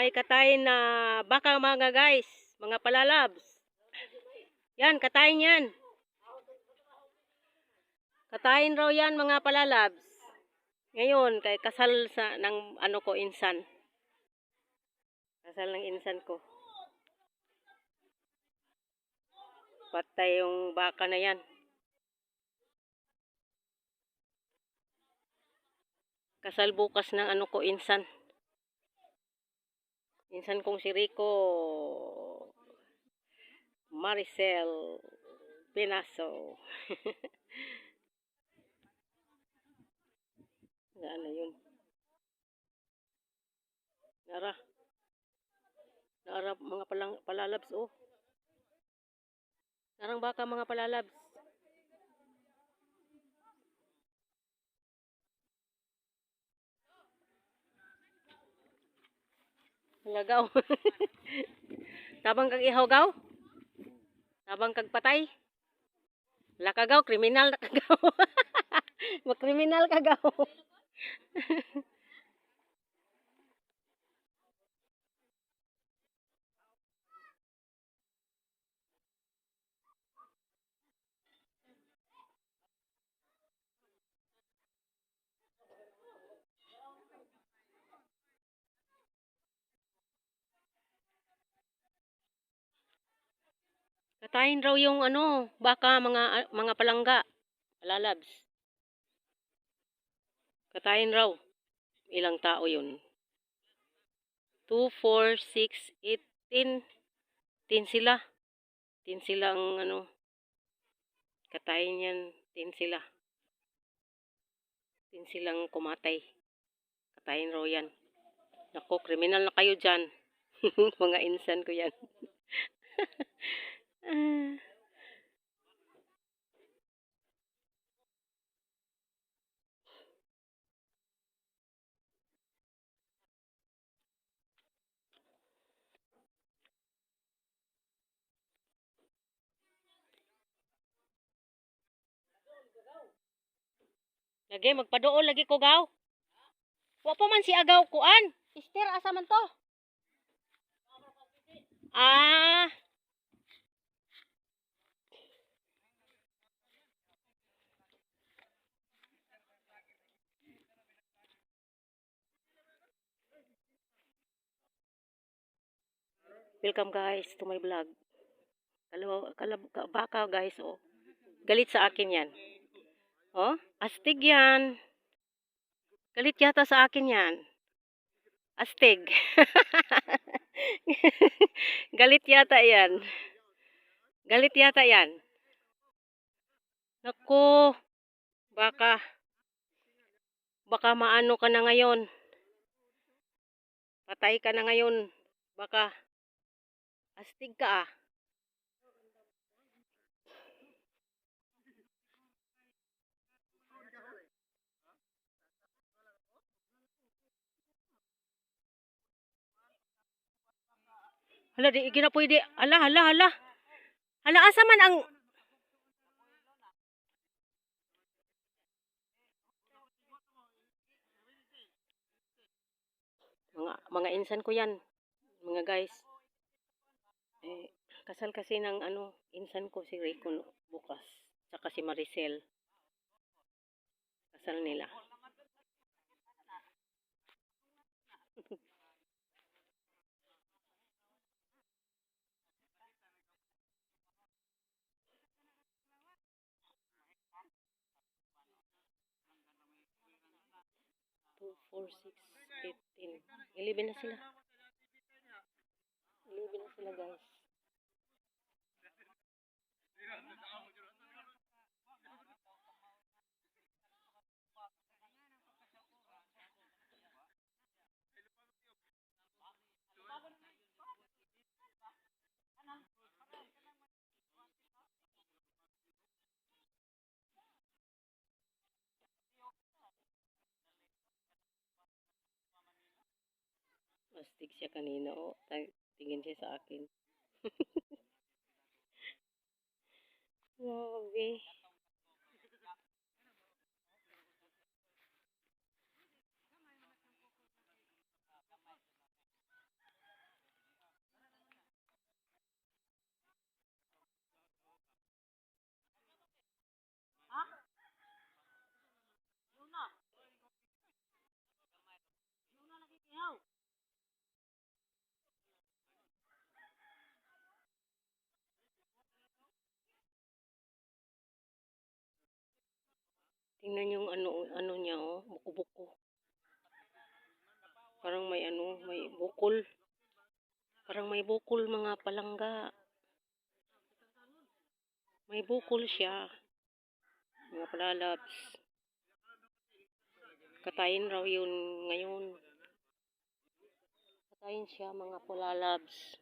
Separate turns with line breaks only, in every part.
May katayin na baka mga guys, mga palalabs. Yan, katayin yan. Katayin raw yan mga palalabs. Ngayon, kay kasal sa ng ano ko insan. Kasal ng insan ko. Patay yung baka na yan. Kasal bukas ng ano ko insan. Insan kong si Rico Maricel Pinaso. Ano yun? Nara. Nara mga palang, palalabs oh. Narang baka mga palalabs. Lagaw. Tabang kag ihaw? Tabang kag patay? Wala ka gaw, kriminal na kagaw. Makriminal ka gaw. Katayin raw yung ano, baka mga mga palangga, palalabs. Katayin raw. Ilang tao yun? 2, 4, 6, 8, 10. 10 sila. 10 sila ang ano. Katayin yan. 10 sila. 10 silang kumatay. Katayin raw yan. Nako, kriminal na kayo dyan. mga insan ko yan. Ah. Lagi, magpadool lagi ko gaw. Wa pa man si agaw kuan. Sister, asa man to? Ah. Welcome guys to my vlog. Kalaw, baka guys, oh. Galit sa akin yan. Oh, astig yan. Galit yata sa akin yan. Astig. Galit yata yan. Galit yata yan. Naku, baka, baka maano ka na ngayon. Patay ka na ngayon. Baka, astig ka ah. Hala, di gina pwede. Hala, hala, hala. Hala, asa man ang... Mga, mga insan ko yan. Mga guys. Eh, kasal kasi ng ano, insan ko si Rico bukas. Tsaka si Maricel. Kasal nila. Two, four, six, eighteen. Eleven na sila. Na guys. Astig siya kanina. Oh, Ta- tingin siya sa akin. Grabe. Tingnan yung ano, ano niya, oh. Buko-buko. Parang may ano, may bukol. Parang may bukol mga palangga. May bukol siya. Mga palalabs. Katayin raw yun ngayon. Katayin siya mga palalabs.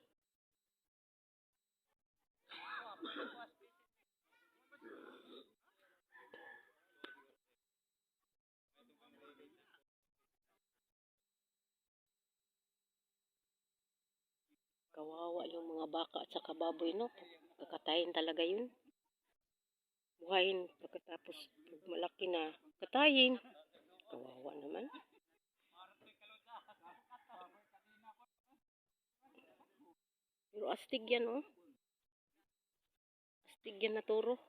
Kawawa yung mga baka at saka baboy, no? Kakatayin talaga yun. Buhayin pagkatapos pag malaki na katayin. Kawawa naman. Pero astig yan, oh. Astig yan na turo.